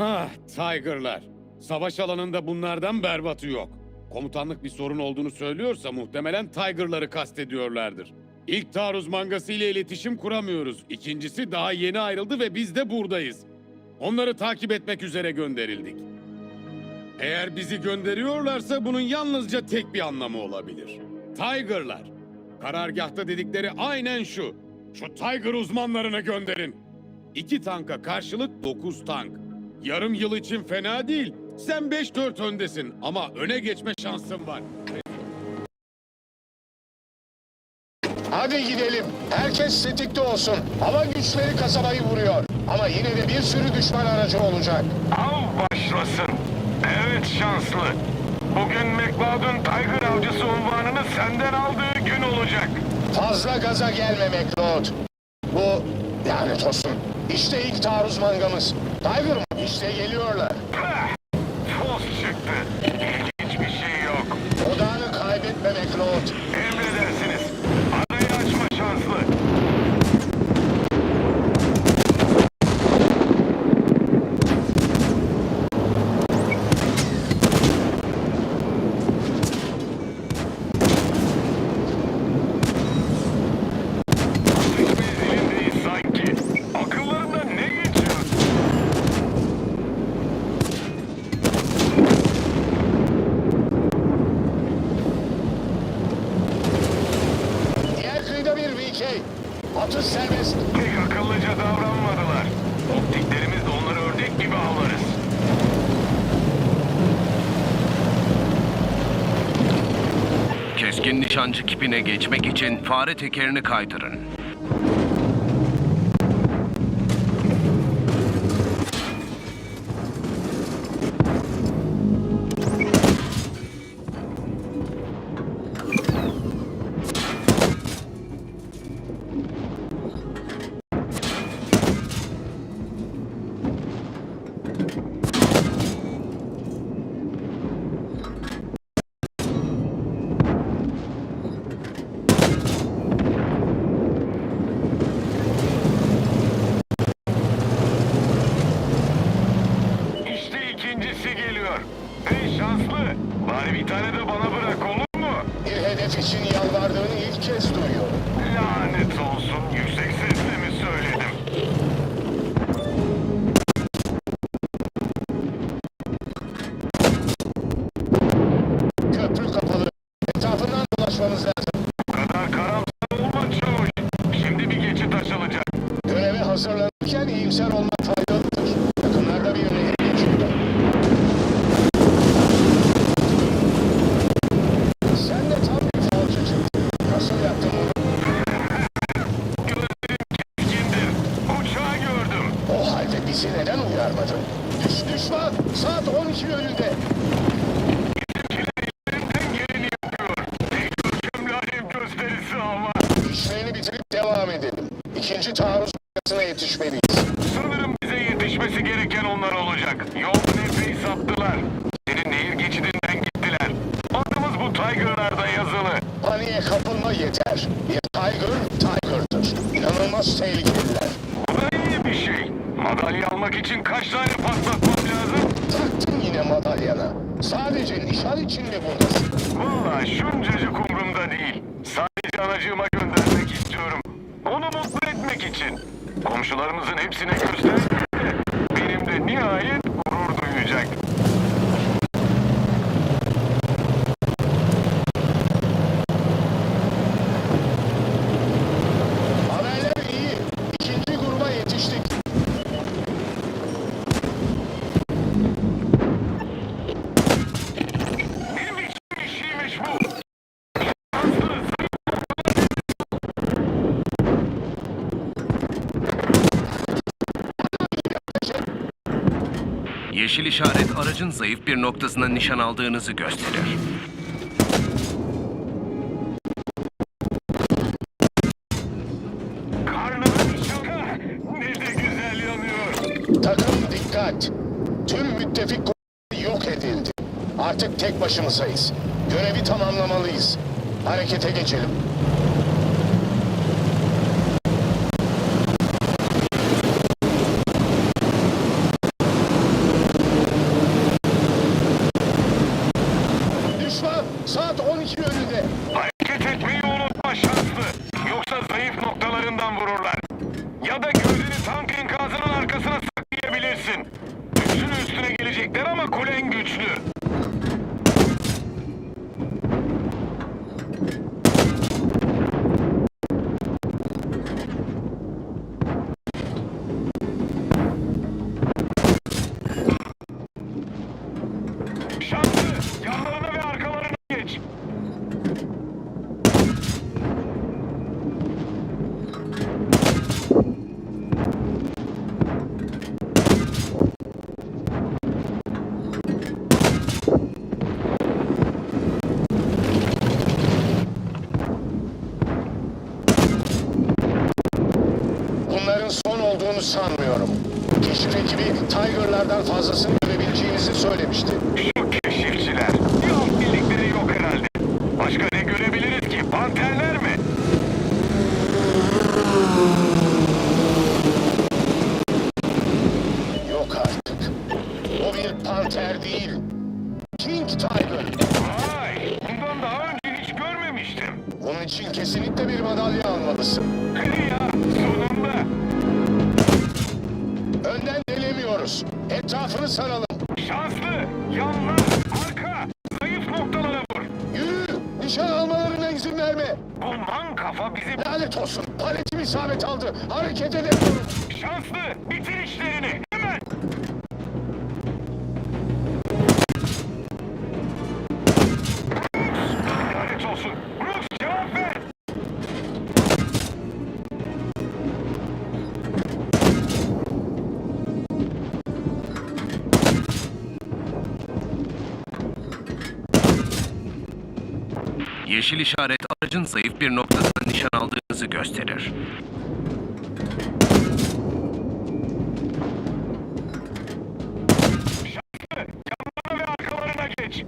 Ah, Tiger'lar. Savaş alanında bunlardan berbatı yok. Komutanlık bir sorun olduğunu söylüyorsa muhtemelen Tiger'ları kastediyorlardır. İlk taarruz mangası ile iletişim kuramıyoruz. İkincisi daha yeni ayrıldı ve biz de buradayız. Onları takip etmek üzere gönderildik. Eğer bizi gönderiyorlarsa bunun yalnızca tek bir anlamı olabilir. Tiger'lar. Karargahta dedikleri aynen şu. Şu Tiger uzmanlarını gönderin. İki tanka karşılık dokuz tank. Yarım yıl için fena değil. Sen 5-4 öndesin ama öne geçme şansın var. Hadi gidelim. Herkes tetikte olsun. Hava güçleri kasabayı vuruyor. Ama yine de bir sürü düşman aracı olacak. Av başlasın. Evet şanslı. Bugün McLeod'un Tiger avcısı unvanını senden aldığı gün olacak. Fazla gaza gelme McLeod. Bu lanet olsun. İşte ilk taarruz mangamız. Tiger mı? İşte geliyorlar. Fos çıktı. İlginç bir şey yok. Odağını kaybetme McLeod. Emredersiniz. 30 serbest. Pek akıllıca davranmadılar. Optiklerimiz de onları ördek gibi avlarız. Keskin nişancı kipine geçmek için fare tekerini kaydırın. Dolaşmamız lazım. Kadar karamsar olma çavuş. Şimdi bir geçit açılacak. Göreve hazırlanırken iyimser olmak faydalıdır. Yakınlarda bir nehir geçiyor. Sen de tam bir falcı çıktın. Nasıl yaptın bunu? Gözlerim keskindir. Uçağı gördüm. O halde bizi neden uyarmadın? Düş düşman! Saat 12 yönünde. İkinci taarruz noktasına yetişmeliyiz. Sanırım bize yetişmesi gereken onlar olacak. Yoldan epey saptılar. Senin nehir geçidinden gittiler. Adımız bu Tiger'larda yazılı. Paniğe kapılma yeter. Bir Tiger, Tiger'dır. İnanılmaz tehlikeliler. Bu da iyi bir şey. Madalya almak için kaç tane patlatmam lazım? Taktın yine madalyana. Sadece nişan için mi buradasın? Vallahi şuncacık umurumda değil. Sadece anacığıma için. Komşularımızın hepsine gösterdi. Yeşil işaret aracın zayıf bir noktasına nişan aldığınızı gösterir. karnının şaka. Ne de güzel yanıyor. Takım dikkat. Tüm müttefik kuvvetleri yok edildi. Artık tek başımızayız. Görevi tamamlamalıyız. Harekete geçelim. Olduğunu sanmıyorum. Keşif ekibi Tiger'lardan fazlasını görebileceğinizi söylemişti. Şu keşifçiler. Yok birlikleri yok herhalde. Başka ne görebiliriz ki? Panterler mi? Yok artık. O bir panter değil. King Tiger. Vay! Bundan daha önce hiç görmemiştim. Bunun için kesinlikle bir madalya almalısın. ya Saralım. Şanslı, yanlar, arka, zayıf noktalara vur. Yürü! Nişan almalarına izin verme. Bu man kafa bizi Lanet olsun. Paletim isabet aldı. Hareket edemiyorum. şanslı. Bitir işlerini. Yeşil işaret aracın zayıf bir noktasına nişan aldığınızı gösterir. Yanlarına ve arkalarına geç.